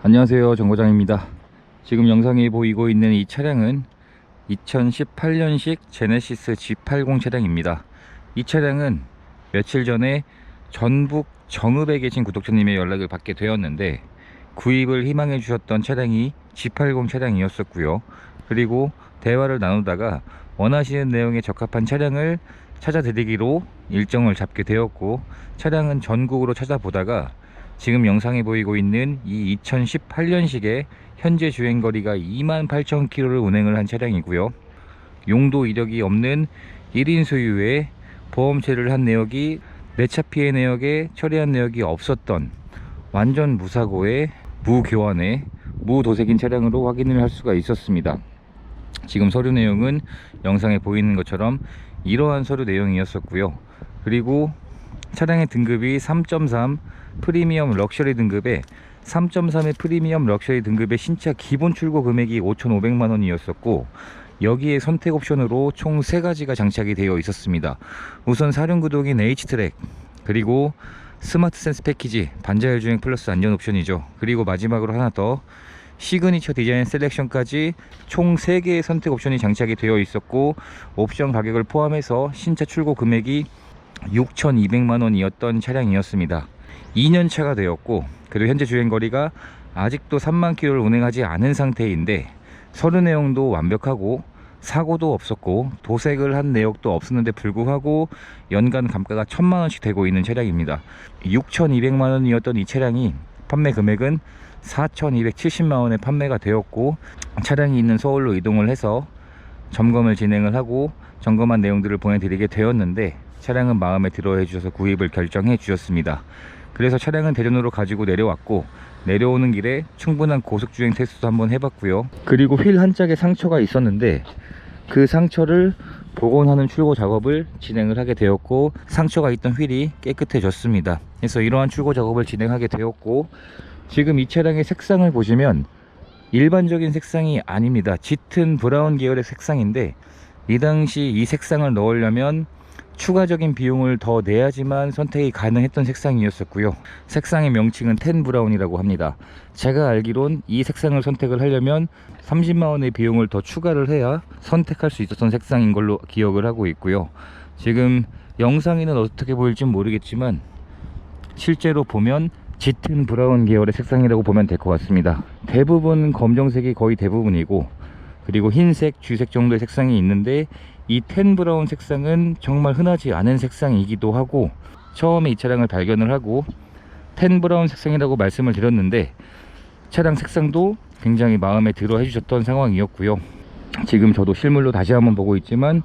안녕하세요 정거장입니다. 지금 영상에 보이고 있는 이 차량은 2018년식 제네시스 G80 차량입니다. 이 차량은 며칠 전에 전북 정읍에 계신 구독자님의 연락을 받게 되었는데 구입을 희망해 주셨던 차량이 G80 차량이었었고요. 그리고 대화를 나누다가 원하시는 내용에 적합한 차량을 찾아드리기로 일정을 잡게 되었고 차량은 전국으로 찾아보다가 지금 영상에 보이고 있는 이 2018년식의 현재 주행거리가 28,000km를 운행을 한 차량이고요. 용도 이력이 없는 1인 소유의 보험체를 한 내역이 내차 피해 내역에 처리한 내역이 없었던 완전 무사고의 무교환의 무도색인 차량으로 확인을 할 수가 있었습니다. 지금 서류 내용은 영상에 보이는 것처럼 이러한 서류 내용이었었고요. 그리고 차량의 등급이 3.3 프리미엄 럭셔리 등급에 3.3의 프리미엄 럭셔리 등급의 신차 기본 출고 금액이 5,500만 원이었었고 여기에 선택 옵션으로 총 3가지가 장착이 되어 있었습니다. 우선 사륜구동인 H트랙 그리고 스마트 센스 패키지 반자율 주행 플러스 안전 옵션이죠. 그리고 마지막으로 하나 더 시그니처 디자인 셀렉션까지 총 3개의 선택 옵션이 장착이 되어 있었고 옵션 가격을 포함해서 신차 출고 금액이 6,200만 원이었던 차량이었습니다. 2년 차가 되었고 그리고 현재 주행 거리가 아직도 3만 킬로를 운행하지 않은 상태인데 서류 내용도 완벽하고 사고도 없었고 도색을 한 내역도 없었는데 불구하고 연간 감가가 1천만 원씩 되고 있는 차량입니다. 6,200만 원이었던 이 차량이 판매 금액은 4,270만 원에 판매가 되었고 차량이 있는 서울로 이동을 해서 점검을 진행을 하고 점검한 내용들을 보내드리게 되었는데 차량은 마음에 들어 해주셔서 구입을 결정해 주셨습니다. 그래서 차량은 대전으로 가지고 내려왔고 내려오는 길에 충분한 고속주행 테스트도 한번 해봤고요. 그리고 휠 한 짝에 상처가 있었는데 그 상처를 복원하는 출고 작업을 진행을 하게 되었고 상처가 있던 휠이 깨끗해졌습니다. 그래서 이러한 출고 작업을 진행하게 되었고 지금 이 차량의 색상을 보시면 일반적인 색상이 아닙니다. 짙은 브라운 계열의 색상인데 이 당시 이 색상을 넣으려면 추가적인 비용을 더 내야지만 선택이 가능했던 색상이었었고요. 색상의 명칭은 텐 브라운이라고 합니다. 제가 알기론 이 색상을 선택을 하려면 30만 원의 비용을 더 추가를 해야 선택할 수 있었던 색상인 걸로 기억을 하고 있고요. 지금 영상에는 어떻게 보일지 모르겠지만 실제로 보면 짙은 브라운 계열의 색상이라고 보면 될 것 같습니다. 대부분 검정색이 거의 대부분이고 그리고 흰색, 쥐색 정도의 색상이 있는데 이 텐 브라운 색상은 정말 흔하지 않은 색상이기도 하고 처음에 이 차량을 발견을 하고 텐 브라운 색상이라고 말씀을 드렸는데 차량 색상도 굉장히 마음에 들어 해주셨던 상황이었고요. 지금 저도 실물로 다시 한번 보고 있지만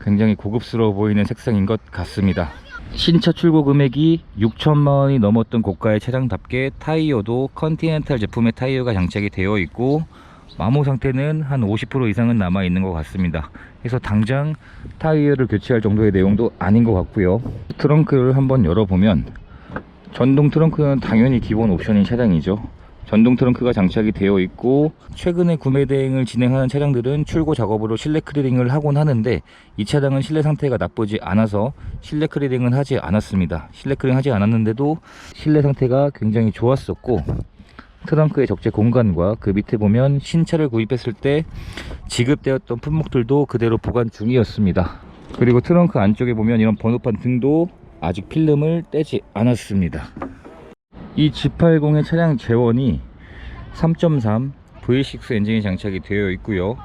굉장히 고급스러워 보이는 색상인 것 같습니다. 신차 출고 금액이 6천만 원이 넘었던 고가의 차량답게 타이어도 컨티넨탈 제품의 타이어가 장착이 되어 있고 마모 상태는 한 50% 이상은 남아 있는 것 같습니다. 그래서 당장 타이어를 교체할 정도의 내용도 아닌 것 같고요. 트렁크를 한번 열어보면 전동 트렁크는 당연히 기본 옵션인 차량이죠. 전동 트렁크가 장착이 되어 있고 최근에 구매 대행을 진행하는 차량들은 출고 작업으로 실내 클리닝을 하곤 하는데 이 차량은 실내 상태가 나쁘지 않아서 실내 클리닝은 하지 않았습니다. 실내 클리닝 하지 않았는데도 실내 상태가 굉장히 좋았었고 트렁크의 적재 공간과 그 밑에 보면 신차를 구입했을 때 지급되었던 품목들도 그대로 보관 중이었습니다. 그리고 트렁크 안쪽에 보면 이런 번호판 등도 아직 필름을 떼지 않았습니다. 이 G80의 차량 재원이 3.3 V6 엔진이 장착이 되어 있고요.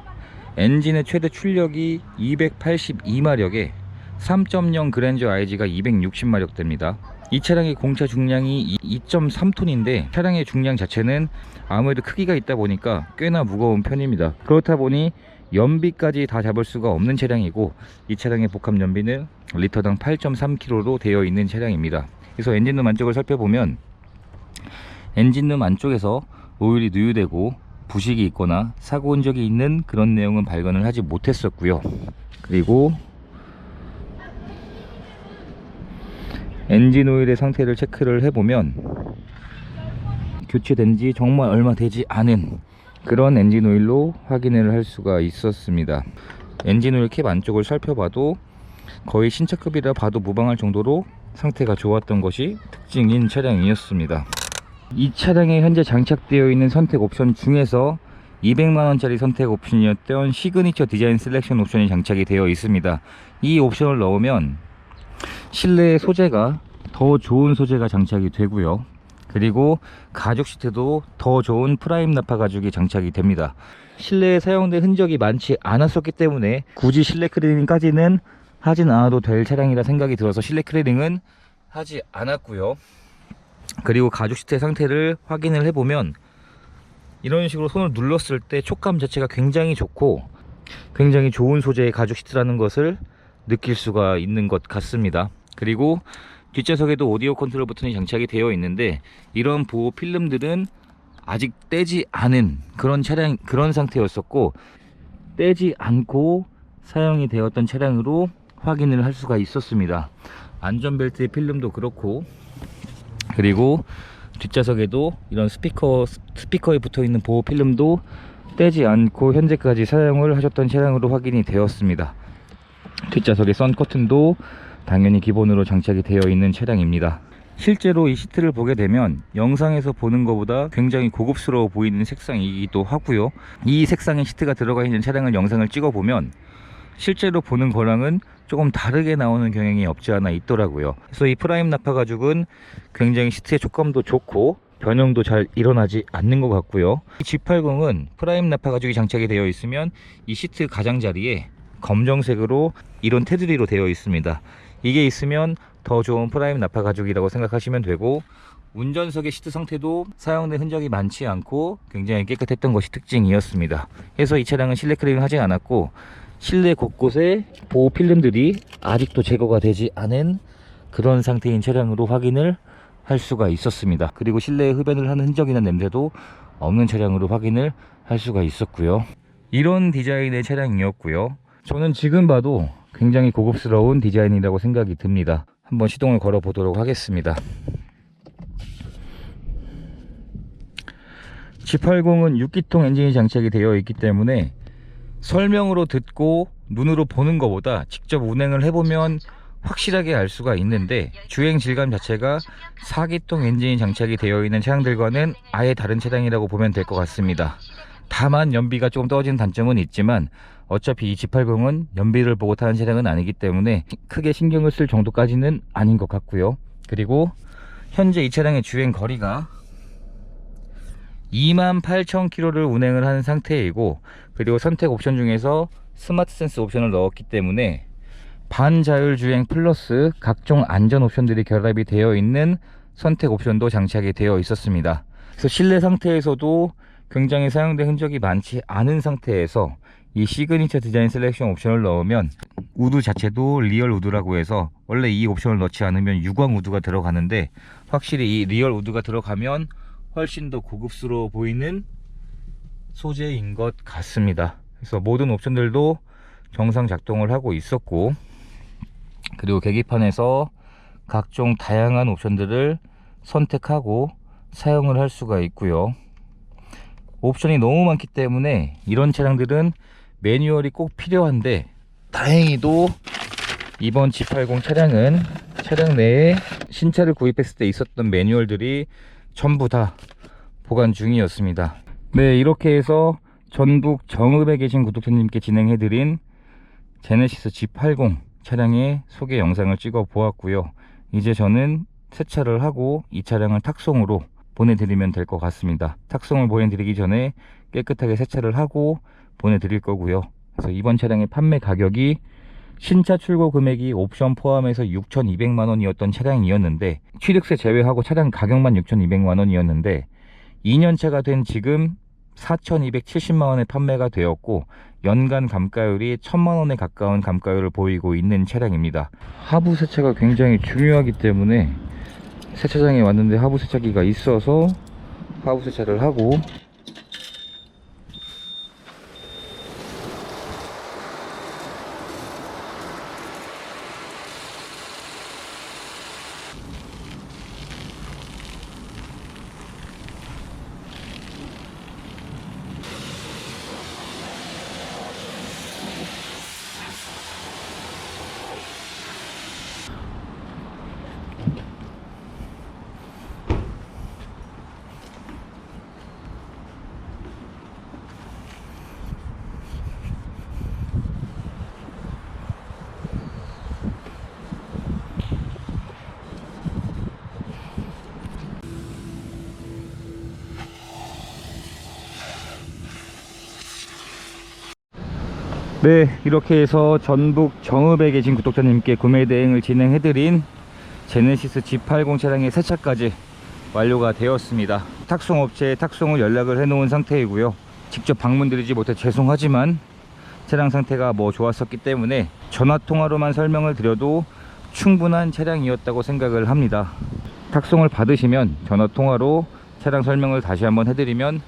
엔진의 최대 출력이 282마력에 3.0 그랜저 IG가 260마력 됩니다. 이 차량의 공차 중량이 2.3톤인데 차량의 중량 자체는 아무래도 크기가 있다 보니까 꽤나 무거운 편입니다. 그렇다 보니 연비까지 다 잡을 수가 없는 차량이고 이 차량의 복합 연비는 리터당 8.3kg로 되어 있는 차량입니다. 그래서 엔진룸 안쪽을 살펴보면 엔진룸 안쪽에서 오일이 누유되고 부식이 있거나 사고 온 적이 있는 그런 내용은 발견을 하지 못했었고요. 그리고 엔진 오일의 상태를 체크를 해보면 교체된 지 정말 얼마 되지 않은 그런 엔진 오일로 확인을 할 수가 있었습니다. 엔진 오일 캡 안쪽을 살펴봐도 거의 신차급이라 봐도 무방할 정도로 상태가 좋았던 것이 특징인 차량이었습니다. 이 차량에 현재 장착되어 있는 선택 옵션 중에서 200만원짜리 선택 옵션이었던 시그니처 디자인 셀렉션 옵션이 장착이 되어 있습니다. 이 옵션을 넣으면 실내 소재가 더 좋은 소재가 장착이 되고요. 그리고 가죽 시트도 더 좋은 프라임 나파 가죽이 장착이 됩니다. 실내에 사용된 흔적이 많지 않았었기 때문에 굳이 실내 클리닝까지는 하진 않아도 될 차량이라 생각이 들어서 실내 클리닝은 하지 않았고요. 그리고 가죽 시트의 상태를 확인을 해보면 이런 식으로 손을 눌렀을 때 촉감 자체가 굉장히 좋고 굉장히 좋은 소재의 가죽 시트라는 것을 느낄 수가 있는 것 같습니다. 그리고 뒷좌석에도 오디오 컨트롤 버튼이 장착이 되어 있는데 이런 보호 필름들은 아직 떼지 않은 그런 차량 그런 상태였었고 떼지 않고 사용이 되었던 차량으로 확인을 할 수가 있었습니다. 안전벨트의 필름도 그렇고 그리고 뒷좌석에도 이런 스피커 스피커에 붙어 있는 보호 필름도 떼지 않고 현재까지 사용을 하셨던 차량으로 확인이 되었습니다. 뒷좌석의 선 커튼도 당연히 기본으로 장착이 되어 있는 차량입니다. 실제로 이 시트를 보게 되면 영상에서 보는 것보다 굉장히 고급스러워 보이는 색상이기도 하고요. 이 색상의 시트가 들어가 있는 차량을 영상을 찍어 보면 실제로 보는 거랑은 조금 다르게 나오는 경향이 없지 않아 있더라고요. 그래서 이 프라임 나파 가죽은 굉장히 시트의 촉감도 좋고 변형도 잘 일어나지 않는 것 같고요. 이 G80은 프라임 나파 가죽이 장착이 되어 있으면 이 시트 가장자리에 검정색으로 이런 테두리로 되어 있습니다. 이게 있으면 더 좋은 프라임 나파 가죽이라고 생각하시면 되고 운전석의 시트 상태도 사용된 흔적이 많지 않고 굉장히 깨끗했던 것이 특징이었습니다. 그래서 이 차량은 실내 클리닝을 하지 않았고 실내 곳곳에 보호 필름들이 아직도 제거가 되지 않은 그런 상태인 차량으로 확인을 할 수가 있었습니다. 그리고 실내에 흡연을 하는 흔적이나 냄새도 없는 차량으로 확인을 할 수가 있었고요. 이런 디자인의 차량이었고요. 저는 지금 봐도 굉장히 고급스러운 디자인이라고 생각이 듭니다. 한번 시동을 걸어 보도록 하겠습니다. G80은 6기통 엔진이 장착이 되어 있기 때문에 설명으로 듣고 눈으로 보는 것보다 직접 운행을 해보면 확실하게 알 수가 있는데 주행 질감 자체가 4기통 엔진이 장착이 되어 있는 차량들과는 아예 다른 차량이라고 보면 될 것 같습니다. 다만 연비가 조금 떨어지는 단점은 있지만 어차피 이 G80은 연비를 보고 타는 차량은 아니기 때문에 크게 신경을 쓸 정도까지는 아닌 것 같고요. 그리고 현재 이 차량의 주행 거리가 28,000km를 운행을 하는 상태이고 그리고 선택 옵션 중에서 스마트 센스 옵션을 넣었기 때문에 반자율 주행 플러스 각종 안전 옵션들이 결합이 되어 있는 선택 옵션도 장착이 되어 있었습니다. 그래서 실내 상태에서도 굉장히 사용된 흔적이 많지 않은 상태에서 이 시그니처 디자인 셀렉션 옵션을 넣으면 우드 자체도 리얼 우드라고 해서 원래 이 옵션을 넣지 않으면 유광 우드가 들어가는데 확실히 이 리얼 우드가 들어가면 훨씬 더 고급스러워 보이는 소재인 것 같습니다. 그래서 모든 옵션들도 정상 작동을 하고 있었고 그리고 계기판에서 각종 다양한 옵션들을 선택하고 사용을 할 수가 있고요. 옵션이 너무 많기 때문에 이런 차량들은 매뉴얼이 꼭 필요한데 다행히도 이번 G80 차량은 차량 내에 신차를 구입했을 때 있었던 매뉴얼들이 전부 다 보관 중이었습니다. 네, 이렇게 해서 전북 정읍에 계신 구독자님께 진행해드린 제네시스 G80 차량의 소개 영상을 찍어 보았고요. 이제 저는 세차를 하고 이 차량을 탁송으로 보내드리면 될 것 같습니다. 탁송을 보내드리기 전에 깨끗하게 세차를 하고 보내드릴 거고요. 그래서 이번 차량의 판매 가격이 신차 출고 금액이 옵션 포함해서 6,200만원이었던 차량이었는데 취득세 제외하고 차량 가격만 6,200만원이었는데 2년차가 된 지금 4,270만원에 판매가 되었고 연간 감가율이 1,000만원에 가까운 감가율을 보이고 있는 차량입니다. 하부 세차가 굉장히 중요하기 때문에 세차장에 왔는데 하부 세차기가 있어서 하부 세차를 하고 네 이렇게 해서 전북 정읍에 계신 구독자님께 구매 대행을 진행해드린 제네시스 G80 차량의 세차까지 완료가 되었습니다. 탁송업체에 탁송을 연락을 해 놓은 상태이고요. 직접 방문드리지 못해 죄송하지만 차량 상태가 뭐 좋았었기 때문에 전화통화로만 설명을 드려도 충분한 차량이었다고 생각을 합니다. 탁송을 받으시면 전화통화로 차량 설명을 다시 한번 해드리면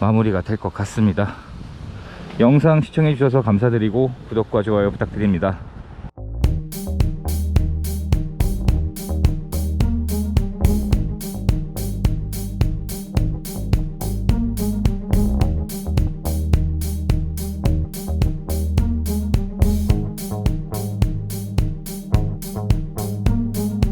마무리가 될 것 같습니다 영상 시청해 주셔서 감사드리고 구독과 좋아요 부탁드립니다